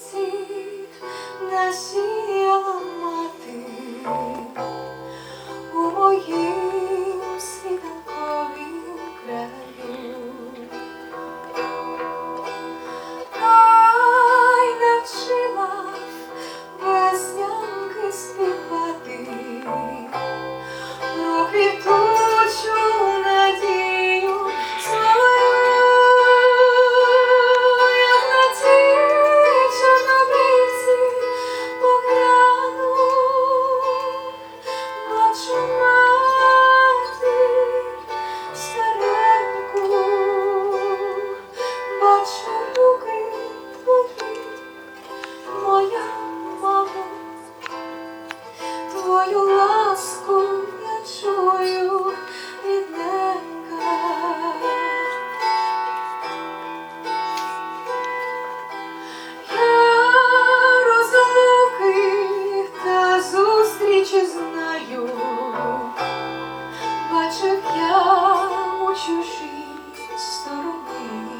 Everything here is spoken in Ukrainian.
серці насіяла мати Твою ласку я чую рідненька. Я розлуки та зустрічі знаю, бачив я у чужій стороні.